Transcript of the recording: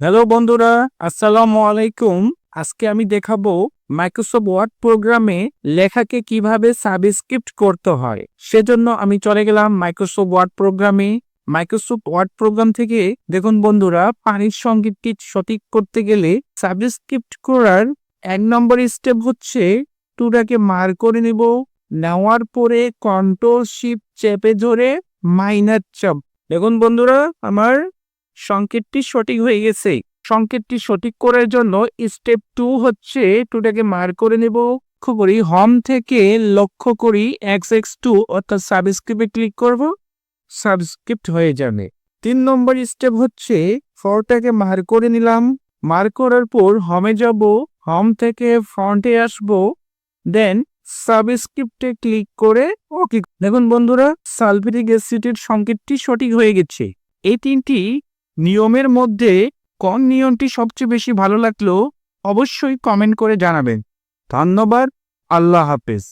Hello বন্ধুরা, আসসালামু আলাইকুম। আজকে আমি দেখাবো মাইক্রোসফট ওয়ার্ড প্রোগ্রামে লেখাকে কীভাবে সাবস্ক্রিপ্ট করতে হয়। সেজন্য আমি চলে গেলাম মাইক্রোসফট ওয়ার্ড প্রোগ্রামে। মাইক্রোসফট ওয়ার্ড প্রোগ্রাম থেকে দেখুন বন্ধুরা, পানির সঙ্গীতটি সঠিক করতে গেলে সাবস্ক্রিপ্ট করার এক নম্বর স্টেপ হচ্ছে টুটাকে মার করে নেব। নেওয়ার পরে কন্ট্রোল শিপ চেপে ধরে মাইনার চাপ দেখুন বন্ধুরা, আমার সংকেতটি সঠিক হয়ে গেছে। সংকেতটি সঠিক করার জন্য স্টেপ টু হচ্ছে টুটাকে মার করে নেব। লক্ষ্য করি হোম থেকে লক্ষ্য করি এক্স এক্স টু অর্থাৎ সাবস্ক্রিপ্টে ক্লিক করব। সাবস্ক্রিপ্ট হয়ে যাবে। তিন নম্বর স্টেপ হচ্ছে ফরটাকে মার করে নিলাম। মার করার পর হোমে যাব হোম থেকে ফ্রন্টে আসব। দেন সাবস্ক্রিপ্টে ক্লিক করে ওকে দেখুন বন্ধুরা সালফেরিক অ্যাসিডের সংকেতটি সঠিক হয়ে গেছে। এই তিনটি নিয়মের মধ্যে কোন নিয়মটি সবচেয়ে বেশি ভালো লাগল, অবশ্যই কমেন্ট করে জানাবেন। ধন্যবাদ, আল্লাহ হাফেজ।